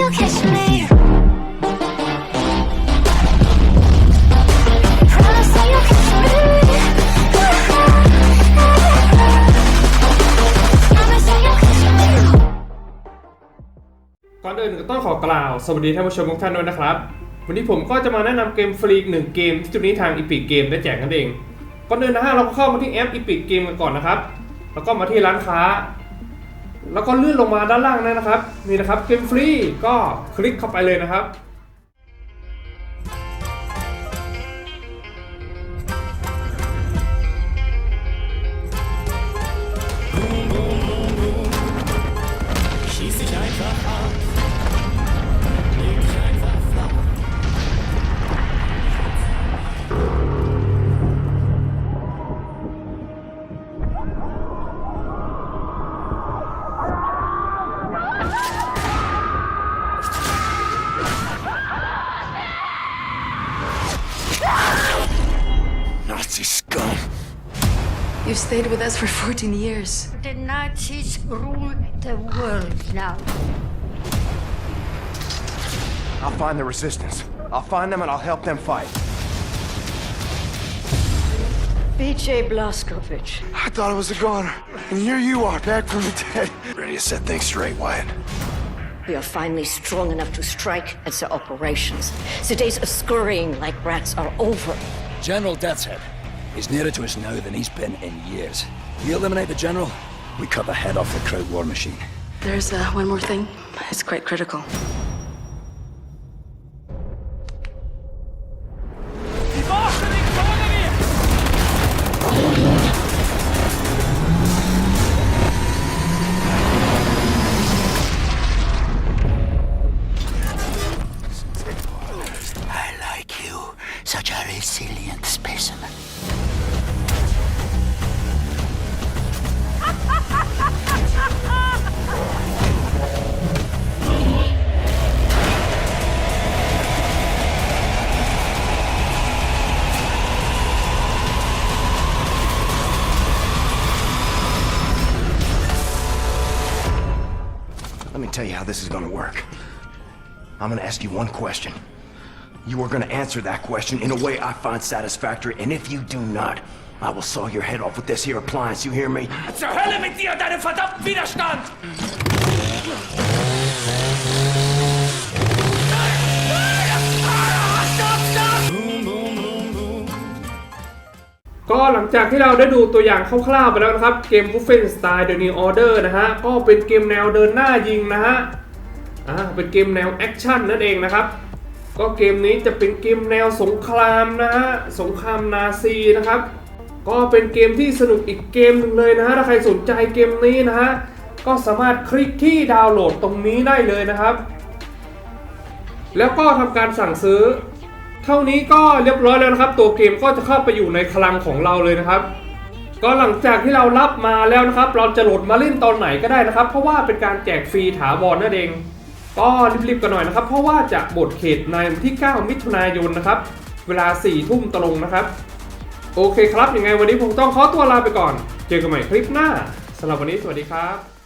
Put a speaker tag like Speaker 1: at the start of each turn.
Speaker 1: you catch me. Promise that you catch me. Promise that you catch me.
Speaker 2: ก่อนอื่นก็ต้องขอกล่าวสวัสดีท่านผู้ชมทุกท่านด้วยนะครับ วันนี้ผมก็จะมาแนะนำเกมฟรีอีกหนึ่งเกมที่จุดนี้ทางอีพิกเกมได้แจกนั่นเองก่อนอื่นนะฮะเราก็เข้ามาที่แอปอีพิกเกมกันก่อนนะครับ แล้วก็มาที่ร้านค้า แล้วก็เลื่อนลงมาด้านล่างนั่นะครับนี่นะครับเกมฟรีก็คลิกเข้าไปเลยนะครับ
Speaker 3: Nazi scum.
Speaker 4: You stayed with us for 14 years.
Speaker 5: The Nazis rule the world now.
Speaker 3: I'll find the resistance. I'll find them and I'll help them fight.
Speaker 5: B.J. Blazkowicz.
Speaker 3: I thought I was a goner. And here you are, back from the dead. Ready to set things straight, Wyatt.
Speaker 5: We are finally strong enough to strike at the operations. The days of scurrying like rats are over.
Speaker 6: General Death's Head. He's nearer to us now than he's been in years. We eliminate the General, we cut the head off the Kraut war machine.
Speaker 4: There's uh, one more thing. It's quite critical.
Speaker 6: A resilient specimen.
Speaker 3: Let me tell you how this is gonna work. I'm gonna ask you one question. You are gonna answer that question in a way I find satisfactory, and if you do not, I will saw your head off with this here appliance, you hear me?
Speaker 7: Zur Hölle mit dir und deinem verdammten Widerstand!
Speaker 2: ก็หลังจากที่เราได้ดูตัวอย่างคร่าวๆไปแล้วนะครับ เกม w o l f e n s t e i n The New Order นะฮะ ก็เป็นเกมแนวเดินหน้ายิงนะฮะ อ่า เป็นเกมแนวแอคชั่นนั่นเองนะครับ ก็เกมนี้จะเป็นเกมแนวสงครามนะฮะ สงครามนาซีนะครับ ก็เป็นเกมที่สนุกอีกเกมหนึ่งเลยนะฮะ ถ้าใครสนใจเกมนี้นะฮะ ก็สามารถคลิกที่ดาวน์โหลดตรงนี้ได้เลยนะครับ แล้วก็ทำการสั่งซื้อ เท่านี้ก็เรียบร้อยแล้วนะครับ ตัวเกมก็จะเข้าไปอยู่ในคลังของเราเลยนะครับ ก็หลังจากที่เรารับมาแล้วนะครับ เราจะโหลดมาเล่นตอนไหนก็ได้นะครับ เพราะว่าเป็นการแจกฟรีถาวรนั่นเอง ก็รีบๆกันหน่อยนะครับ เพราะว่าจะบทเขตในวันที่ 9 มิถุนายนนะครับ เวลา 4 ทุ่มตรงนะครับ โอเคครับยังไงวันนี้ผมต้องขอตัวลาไปก่อน เจอกันใหม่คลิปหน้าสำหรับวันนี้สวัสดีครับ